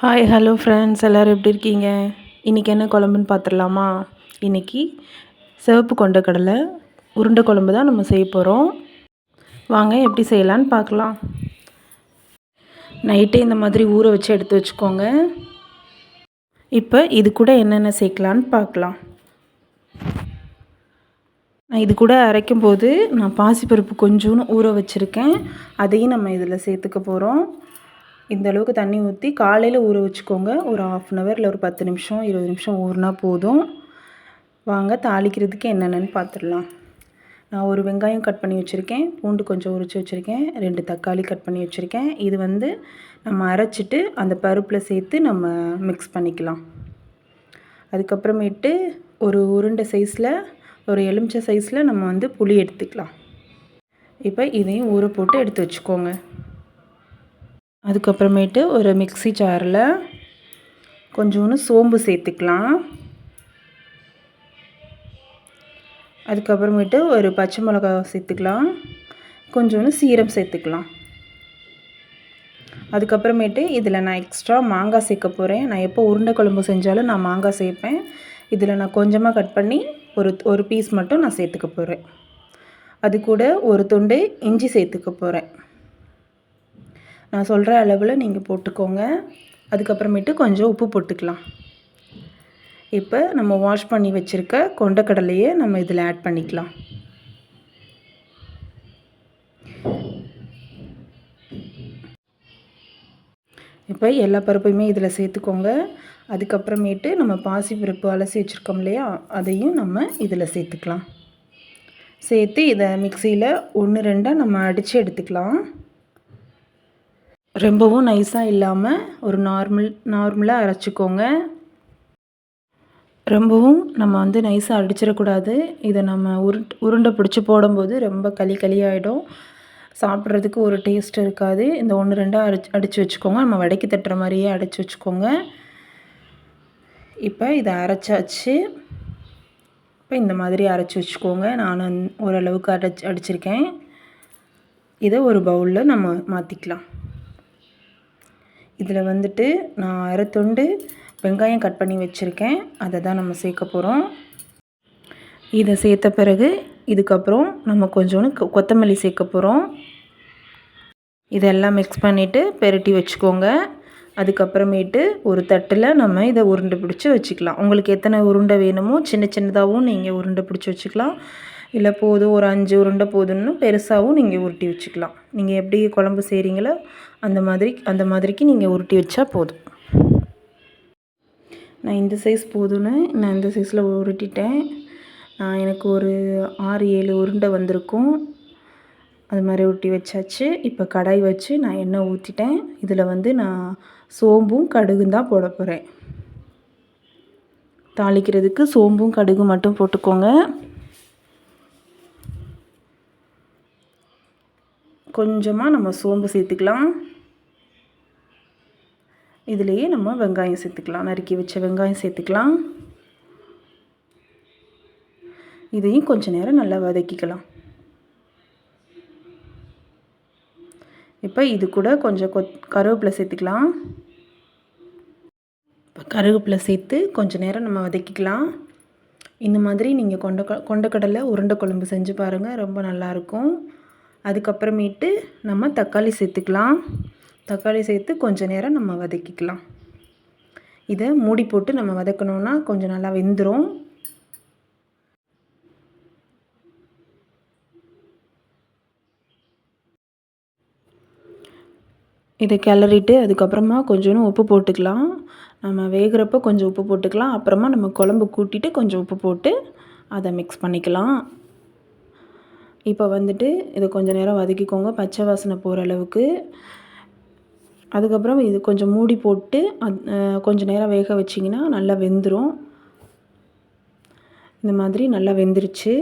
Hi hello friends எல்லோரும் எப்படி இருக்கீங்க? இன்றைக்கி என்ன குழம்புன்னு பார்த்துடலாமா? இன்றைக்கி சிவப்பு கொண்ட கடலை உருண்டை குழம்பு தான் நம்ம செய்ய போகிறோம் வாங்க எப்படி செய்யலான்னு பார்க்கலாம். நைட்டே இந்த மாதிரி ஊற வச்சு எடுத்து வச்சுக்கோங்க. இப்போ இது கூட என்னென்ன சேர்க்கலான்னு பார்க்கலாம். நான் இது கூட அரைக்கும் போது நான் பாசிப்பருப்பு கொஞ்சோன்னு ஊற வச்சுருக்கேன். அதையும் நம்ம இதில் சேர்த்துக்க போகிறோம் இந்த அளவுக்கு தண்ணி ஊற்றி காலையில் ஊற வச்சுக்கோங்க. ஒரு ஆஃப் அன் ஹவர் இல்லை ஒரு பத்து நிமிஷம் இருபது நிமிஷம் ஊறினா போதும். வாங்க தாளிக்கிறதுக்கு என்னென்னு பார்த்துடலாம் நான் ஒரு வெங்காயம் கட் பண்ணி வச்சுருக்கேன். பூண்டு கொஞ்சம் உரித்து வச்சுருக்கேன். ரெண்டு தக்காளி கட் பண்ணி வச்சுருக்கேன். இது வந்து நம்ம அரைச்சிட்டு அந்த பருப்பில் சேர்த்து நம்ம மிக்ஸ் பண்ணிக்கலாம். அதுக்கப்புறமேட்டு ஒரு உருண்டை சைஸில் ஒரு எலுமிச்சை சைஸில் நம்ம வந்து புளி எடுத்துக்கலாம். இப்போ இதையும் ஊற போட்டு எடுத்து வச்சுக்கோங்க. அதுக்கப்புறமேட்டு ஒரு மிக்சி ஜாரில் கொஞ்சோன்னு சோம்பு சேர்த்துக்கலாம். அதுக்கப்புறமேட்டு ஒரு பச்சை மிளகா சேர்த்துக்கலாம். கொஞ்சோன்னு சீரம் சேர்த்துக்கலாம். அதுக்கப்புறமேட்டு இதில் நான் எக்ஸ்ட்ரா மாங்காய் சேர்க்க போகிறேன். நான் எப்போ உருண்டை குழம்பு செஞ்சாலும் நான் மாங்காய் சேர்ப்பேன். இதில் நான் கொஞ்சமாக கட் பண்ணி ஒரு ஒரு பீஸ் மட்டும் நான் சேர்த்துக்க போகிறேன். அது கூட ஒரு துண்டு இஞ்சி சேர்த்துக்க போகிறேன். நான் சொல்கிற அளவில் நீங்கள் போட்டுக்கோங்க. அதுக்கப்புறமேட்டு கொஞ்சம் உப்பு போட்டுக்கலாம். இப்போ நம்ம வாஷ் பண்ணி வச்சுருக்க கொண்டக்கடலையை நம்ம இதில் ஆட் பண்ணிக்கலாம். இப்போ எல்லா பருப்பையுமே இதில் சேர்த்துக்கோங்க. அதுக்கப்புறமேட்டு நம்ம பாசி பருப்பு அலசி வச்சுருக்கோம் இல்லையா அதையும் நம்ம இதில் சேர்த்துக்கலாம். சேர்த்து இதை மிக்சியில் ஒன்று ரெண்டாக நம்ம அடித்து எடுத்துக்கலாம். ரொம்பவும் நைஸாக இல்லாமல் ஒரு நார்மல் நார்மலாக அரைச்சிக்கோங்க. ரொம்பவும் நம்ம வந்து நைஸாக அடிச்சிடக்கூடாது. இதை நம்ம உருட் உருண்டை பிடிச்சி போடும்போது ரொம்ப களி களியாகிடும் சாப்பிட்றதுக்கு ஒரு டேஸ்ட் இருக்காது. இந்த ஒன்று ரெண்டாக அடிச்சு அடித்து வச்சுக்கோங்க. நம்ம வடைக்கு தட்டுற மாதிரியே அடித்து வச்சுக்கோங்க. இப்போ இதை அரைச்சாச்சு. இப்போ இந்த மாதிரி அரைச்சி வச்சுக்கோங்க. நான் ஓரளவுக்கு அடைச்சி அடிச்சிருக்கேன். இதை ஒரு பவுலில் நம்ம மாற்றிக்கலாம் இதில் வந்துட்டு நான் அரை வெங்காயம் கட் பண்ணி வச்சுருக்கேன். அதை தான் நம்ம சேர்க்க போகிறோம். இதை சேர்த்த பிறகு இதுக்கப்புறம் நம்ம கொஞ்சோண்டு கொத்தமல்லி சேர்க்க போகிறோம். இதெல்லாம் மிக்ஸ் பண்ணிவிட்டு பெரட்டி வச்சுக்கோங்க. அதுக்கப்புறமேட்டு ஒரு தட்டில் நம்ம இதை உருண்டை பிடிச்சி வச்சுக்கலாம். உங்களுக்கு எத்தனை உருண்டை வேணுமோ சின்ன சின்னதாகவும் நீங்கள் உருண்டை பிடிச்சி வச்சுக்கலாம். இல்லை போதும் ஒரு அஞ்சு உருண்டை போதும்னு பெருசாகவும் நீங்கள் உருட்டி வச்சுக்கலாம். நீங்கள் எப்படி குழம்பு செய்கிறீங்களோ அந்த மாதிரி அந்த மாதிரிக்கு நீங்கள் உருட்டி வச்சா போதும். நான் இந்த சைஸ் போதும்னு நான் இந்த சைஸில் உருட்டிட்டேன். நான் எனக்கு ஒரு ஆறு ஏழு உருண்டை வந்திருக்கும். அது மாதிரி உருட்டி வச்சாச்சு. இப்போ கடாய் வச்சு நான் எண்ணெய் ஊற்றிட்டேன் இதில் வந்து நான் சோம்பும் கடுகும் தான் போட போகிறேன் தாளிக்கிறதுக்கு சோம்பும் கடுகு மட்டும் போட்டுக்கோங்க. கொஞ்சமாக நம்ம சோம்பு சேர்த்துக்கலாம். இதுலேயே நம்ம வெங்காயம் சேர்த்துக்கலாம். நறுக்கி வச்ச வெங்காயம் சேர்த்துக்கலாம். இதையும் கொஞ்ச நேரம் நல்லா வதக்கிக்கலாம். இப்போ இது கூட கொஞ்சம் கொத் கருவேப்பிலை சேர்த்துக்கலாம். இப்போ கருவேப்பிலை சேர்த்து கொஞ்சம் நேரம் நம்ம வதக்கிக்கலாம். இந்த மாதிரி நீங்கள் கொண்ட கொண்டக்கடலை உருண்டை குழம்பு செஞ்சு பாருங்கள் ரொம்ப நல்லாயிருக்கும் அதுக்கப்புறமேட்டு நம்ம தக்காளி சேர்த்துக்கலாம். தக்காளி சேர்த்து கொஞ்சம் நேரம் நம்ம வதக்கிக்கலாம். இதை மூடி போட்டு நம்ம வதக்கணுன்னா கொஞ்சம் நல்லா வெந்துடும் இதை கிளறிட்டு அதுக்கப்புறமா கொஞ்சோண்டு உப்பு போட்டுக்கலாம். நம்ம வேகிறப்ப கொஞ்சம் உப்பு போட்டுக்கலாம். அப்புறமா நம்ம குழம்பு கூட்டிட்டு கொஞ்சம் உப்பு போட்டு அதை மிக்ஸ் பண்ணிக்கலாம். இப்போ வந்துட்டு இதை கொஞ்சம் நேரம் வதக்கிக்கோங்க பச்சை வாசனை போகிற அளவுக்கு. அதுக்கப்புறம் இது கொஞ்சம் மூடி போட்டு கொஞ்சம் நேரம் வேக வச்சிங்கன்னா நல்லா வெந்துடும் இந்த மாதிரி நல்லா வெந்துருச்சு.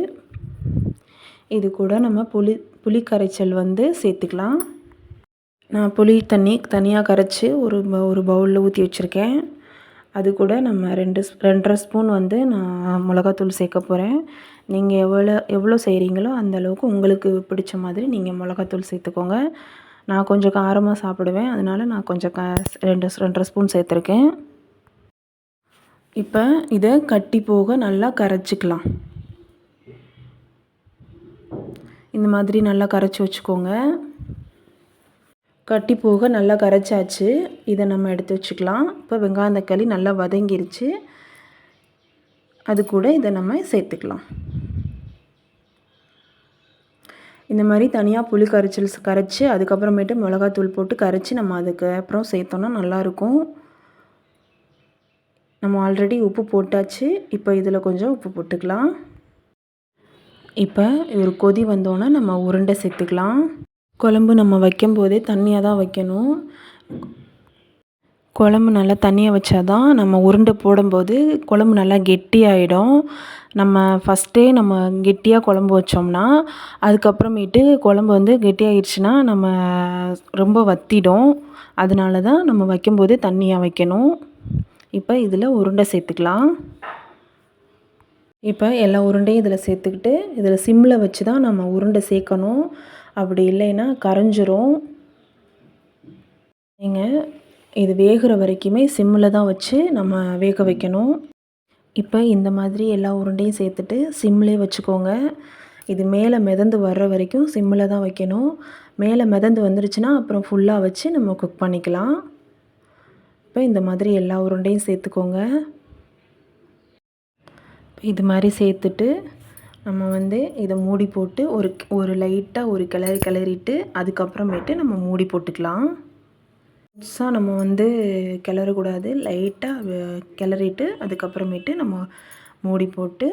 இது கூட நம்ம புளி புளி கரைச்சல் வந்து சேர்த்துக்கலாம். நான் புளி தண்ணி தனியாக கரைச்சி ஒரு ஒரு பவுலில் ஊற்றி வச்சுருக்கேன். அது கூட நம்ம ரெண்டு ரெண்டரை ஸ்பூன் வந்து நான் மிளகாத்தூள் சேர்க்க போகிறேன் நீங்கள் எவ்வளோ எவ்வளோ செய்கிறீங்களோ அந்தளவுக்கு உங்களுக்கு பிடிச்ச மாதிரி நீங்கள் மிளகாத்தூள் சேர்த்துக்கோங்க. நான் கொஞ்சம் காரமாக சாப்பிடுவேன். அதனால் நான் கொஞ்சம் க ரெண்டு ரெண்டரை ஸ்பூன் சேர்த்துருக்கேன். இப்போ இதை கட்டி போக நல்லா கரைச்சிக்கலாம். இந்த மாதிரி நல்லா கரைச்சி வச்சுக்கோங்க. கட்டி போக நல்லா கரைச்சாச்சு. இதை நம்ம எடுத்து வச்சுக்கலாம். இப்போ வெங்காயம் தக்காளி நல்லா வதங்கிருச்சு. அது கூட இதை நம்ம சேர்த்துக்கலாம். இந்த மாதிரி தனியாக புளி கரைச்சல் கரைச்சி அதுக்கப்புறமேட்டு மிளகாத்தூள் போட்டு கரைச்சி நம்ம அதுக்கு அப்புறம் சேர்த்தோன்னா நல்லாயிருக்கும். நம்ம ஆல்ரெடி உப்பு போட்டாச்சு. இப்போ இதில் கொஞ்சம் உப்பு போட்டுக்கலாம். இப்போ ஒரு கொதி வந்தோன்னே நம்ம உருண்டை சேர்த்துக்கலாம். குழம்பு நம்ம வைக்கும்போதே தண்ணியாக தான் வைக்கணும். குழம்பு நல்லா தண்ணியை வச்சா தான் நம்ம உருண்டை போடும்போது குழம்பு நல்லா கெட்டியாயிடும். நம்ம ஃபஸ்ட்டே நம்ம கெட்டியாக குழம்பு வச்சோம்னா அதுக்கப்புறமேட்டு குழம்பு வந்து கெட்டியாயிடுச்சுன்னா நம்ம ரொம்ப வற்றிடும் அதனால தான் நம்ம வைக்கும்போது தண்ணியாக வைக்கணும். இப்போ இதில் உருண்டை சேர்த்துக்கலாம். இப்போ எல்லா உருண்டையும் இதில் சேர்த்துக்கிட்டு இதில் சிம்மில் வச்சு தான் நம்ம உருண்டை சேர்க்கணும். அப்படி இல்லைன்னா கரைஞ்சிரும். நீங்கள் இது வேகிற வரைக்குமே சிம்மில் தான் வச்சு நம்ம வேக வைக்கணும். இப்போ இந்த மாதிரி எல்லா உருண்டையும் சேர்த்துட்டு சிம்லேயே வச்சுக்கோங்க. இது மேலே மிதந்து வர்ற வரைக்கும் சிம்மில் தான் வைக்கணும். மேலே மிதந்து வந்துருச்சுன்னா அப்புறம் ஃபுல்லாக வச்சு நம்ம குக் பண்ணிக்கலாம். இப்போ இந்த மாதிரி எல்லா உருண்டையும் சேர்த்துக்கோங்க. இது மாதிரி சேர்த்துட்டு நம்ம வந்து இதை மூடி போட்டு ஒரு ஒரு லைட்டாக ஒரு கிளறி கிளறிட்டு அதுக்கப்புறமேட்டு நம்ம மூடி போட்டுக்கலாம். புதுசாக நம்ம வந்து கிளறக்கூடாது. லைட்டாக கிளறிட்டு அதுக்கப்புறமேட்டு நம்ம மூடி போட்டு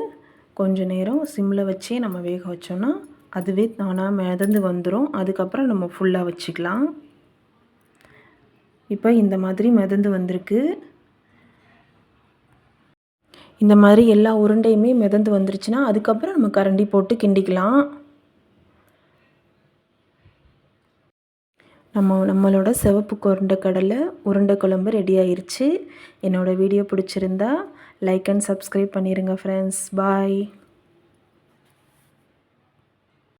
கொஞ்சம் நேரம் சிம்மில் வச்சே நம்ம வேக வச்சோன்னா அதுவே தானாக மிதந்து வந்துடும் அதுக்கப்புறம் நம்ம ஃபுல்லாக வச்சுக்கலாம். இப்போ இந்த மாதிரி மிதந்து வந்திருக்கு. இந்த மாதிரி எல்லா உருண்டையுமே மிதந்து வந்துருச்சுன்னா அதுக்கப்புறம் நம்ம கரண்டி போட்டு கிண்டிக்கலாம். நம்ம நம்மளோட சிவப்பு கொண்ட கடலை உருண்டை குழம்பு ரெடி ஆயிடுச்சு என்னோடய வீடியோ பிடிச்சிருந்தா லைக் அண்ட் சப்ஸ்கிரைப் பண்ணிடுங்க ஃப்ரெண்ட்ஸ் பாய்